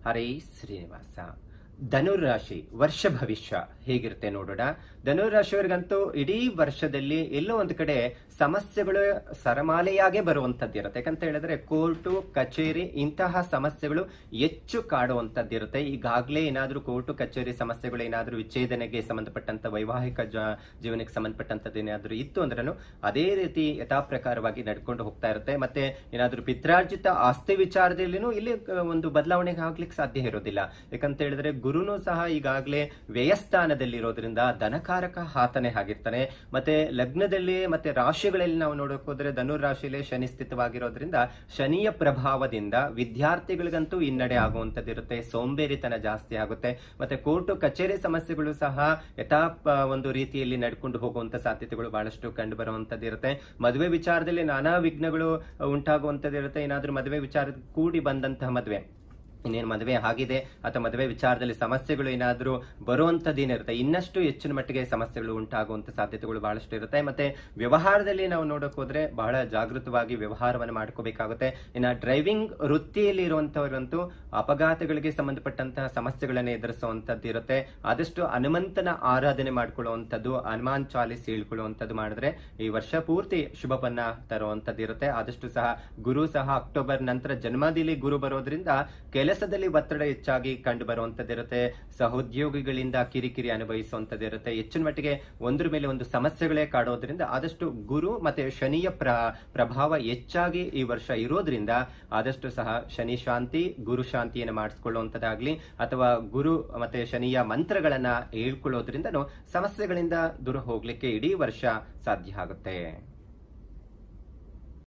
ハレイスリーマさん ಧನುರಾಶಿ ವರ್ಷ ಭವಿಷ್ಯ ಹೇಗಿರುತ್ತೆ ನೋಡೋಣ. ಧನುರಾಶಿಯವರಿಗಂತೂ ಇಡೀ ವರ್ಷದಲ್ಲಿ ಎಲ್ಲೋ ಒಂದು ಕಡೆ ಸಮಸ್ಯೆಗಳು ಸರಮಾಲೆಯಾಗೆ ಬರುವಂತದ್ದಿರುತ್ತೆ ಯಾಕಂತ ಹೇಳಿದ್ರೆ ಕೋರ್ಟು, ಕಚೇರಿ ಇಂತಹ ಸಮಸ್ಯೆಗಳು ಹೆಚ್ಚು ಕಾಡುವಂತದ್ದಿರುತ್ತೆ ಈಗಾಗಲೇ ಏನಾದ್ರೂ ಕೋರ್ಟು, ಕಚೇರಿ ಸಮಸ್ಯೆಗಳು ಏನಾದ್ರೂ ವಿಚ್ಛೇದನೆಗೆ ಸಂಬಂಧಪಟ್ಟಂತ ವೈವಾಹಿಕ ಜೀವನಕ್ಕೆ ಸಂಬಂಧಪಟ್ಟಂತದ್ದು ಏನಾದ್ರೂ ಇತ್ತು ಅಂದ್ರೂ ಅದೇ ರೀತಿ ಯಥಾಪ್ರಕಾರವಾಗಿ ನಡ್ಕೊಂಡು ಹೋಗ್ತಾ ಇರುತ್ತೆ. ಮತ್ತೆ ಏನಾದ್ರೂ ಪಿತ್ರಾರ್ಜಿತ ಆಸ್ತಿ ವಿಚಾರದಲ್ಲಿನೂ ಇಲ್ಲಿ ಒಂದು ಬದಲಾವಣೆಗೆ ಆಗ್ಲಿಕ್ಕೆ ಸಾಧ್ಯ ಇರೋದಿಲ್ಲ. ಯಾಕಂತ ಹೇಳಿದ್ರೆ ಗುರುನು ಸಹ ಈಗಾಗಲೇ ವ್ಯಯಸ್ಥಾನದಲ್ಲಿರೋದ್ರಿಂದ ಧನಕಾರಕ ಹಾತನೇ ಆಗಿರ್ತಾನೆ. ಮತ್ತೆ ಲಗ್ನದಲ್ಲಿ ಮತ್ತೆ ರಾಶಿಗಳಲ್ಲಿ ನಾವು ನೋಡಕ್ ಹೋದ್ರೆ ಧನುರ್ ರಾಶಿಯಲ್ಲಿ ಶನಿ ಸ್ಥಿತವಾಗಿರೋದ್ರಿಂದ ಶನಿಯ ಪ್ರಭಾವದಿಂದ ವಿದ್ಯಾರ್ಥಿಗಳಿಗಂತೂ ಹಿನ್ನಡೆ ಆಗುವಂತದ್ದಿರುತ್ತೆ ಸೋಂಬೇರಿತನ ಜಾಸ್ತಿ ಆಗುತ್ತೆ. ಮತ್ತೆ ಕೋರ್ಟು ಕಚೇರಿ ಸಮಸ್ಯೆಗಳು ಸಹ ಯಥಾ ಒಂದು ರೀತಿಯಲ್ಲಿ ನಡ್ಕೊಂಡು ಹೋಗುವಂತ ಸಾಧ್ಯತೆಗಳು ಬಹಳಷ್ಟು ಕಂಡು ಬರುವಂತದ್ದಿರುತ್ತೆ ಮದುವೆ ವಿಚಾರದಲ್ಲಿ ನಾನಾ ವಿಘ್ನಗಳು ಉಂಟಾಗುವಂತದ್ದಿರುತ್ತೆ ಏನಾದ್ರೂ ಮದುವೆ ವಿಚಾರ ಕೂಡಿ ಬಂದಂತಹ ಮದುವೆ. ಇನ್ನೇನು ಮದುವೆ ಆಗಿದೆ ಅಥವಾ ಮದುವೆ ವಿಚಾರದಲ್ಲಿ ಸಮಸ್ಯೆಗಳು ಏನಾದರೂ ಬರುವಂಥದ್ದೇನಿರುತ್ತೆ, ಇನ್ನಷ್ಟು ಹೆಚ್ಚಿನ ಮಟ್ಟಿಗೆ ಸಮಸ್ಯೆಗಳು ಉಂಟಾಗುವಂಥ ಸಾಧ್ಯತೆಗಳು ಬಹಳಷ್ಟು ಇರುತ್ತೆ. ಮತ್ತೆ ವ್ಯವಹಾರದಲ್ಲಿ ನಾವು ನೋಡಕ್ ಹೋದ್ರೆ ಬಹಳ ಜಾಗೃತವಾಗಿ ವ್ಯವಹಾರವನ್ನು ಮಾಡ್ಕೋಬೇಕಾಗುತ್ತೆ. ಇನ್ನು ಡ್ರೈವಿಂಗ್ ವೃತ್ತಿಯಲ್ಲಿ ಇರುವಂತವರಂತೂ ಅಪಘಾತಗಳಿಗೆ ಸಂಬಂಧಪಟ್ಟಂತಹ ಸಮಸ್ಯೆಗಳನ್ನು ಎದುರಿಸುವಂತದ್ದು ಇರುತ್ತೆ. ಆದಷ್ಟು ಹನುಮಂತನ ಆರಾಧನೆ ಮಾಡ್ಕೊಳ್ಳುವಂಥದ್ದು, ಹನುಮಾನ್ ಚಾಲಿಸ್ ಹೇಳ್ಕೊಳ್ಳುವಂಥದ್ದು ಮಾಡಿದ್ರೆ ಈ ವರ್ಷ ಪೂರ್ತಿ ಶುಭವನ್ನ ತರುವಂಥದ್ದು ಇರುತ್ತೆ ಆದಷ್ಟು ಸಹ ಗುರು ಸಹ ಅಕ್ಟೋಬರ್ ನಂತರ ಜನ್ಮದಿಲಿ ಗುರು ಬರೋದ್ರಿಂದ ಕೆಲಸದಲ್ಲಿ ಒತ್ತಡ ಹೆಚ್ಚಾಗಿ ಕಂಡು ಬರುವಂತದ್ದಿರುತ್ತೆ ಸಹೋದ್ಯೋಗಿಗಳಿಂದ ಕಿರಿಕಿರಿ ಅನುಭವಿಸುವಂತದ್ದಿರುತ್ತೆ ಹೆಚ್ಚಿನ ಮಟ್ಟಿಗೆ ಒಂದ್ರ ಮೇಲೆ ಒಂದು ಸಮಸ್ಯೆಗಳೇ ಕಾಡೋದ್ರಿಂದ ಆದಷ್ಟು ಗುರು ಮತ್ತೆ ಶನಿಯ ಪ್ರ, ಪ್ರಭಾವ ಹೆಚ್ಚಾಗಿ ಈ ವರ್ಷ ಇರೋದ್ರಿಂದ ಆದಷ್ಟು ಸಹ ಶನಿ ಶಾಂತಿ, ಗುರು ಶಾಂತಿಯನ್ನು ಮಾಡಿಸ್ಕೊಳ್ಳುವಂಥದ್ದಾಗ್ಲಿ ಅಥವಾ ಗುರು ಮತ್ತೆ ಶನಿಯ ಮಂತ್ರಗಳನ್ನ ಹೇಳ್ಕೊಳ್ಳೋದ್ರಿಂದನೂ ಸಮಸ್ಯೆಗಳಿಂದ ದೂರ ಹೋಗ್ಲಿಕ್ಕೆ ಇಡೀ ವರ್ಷ ಸಾಧ್ಯ ಆಗುತ್ತೆ.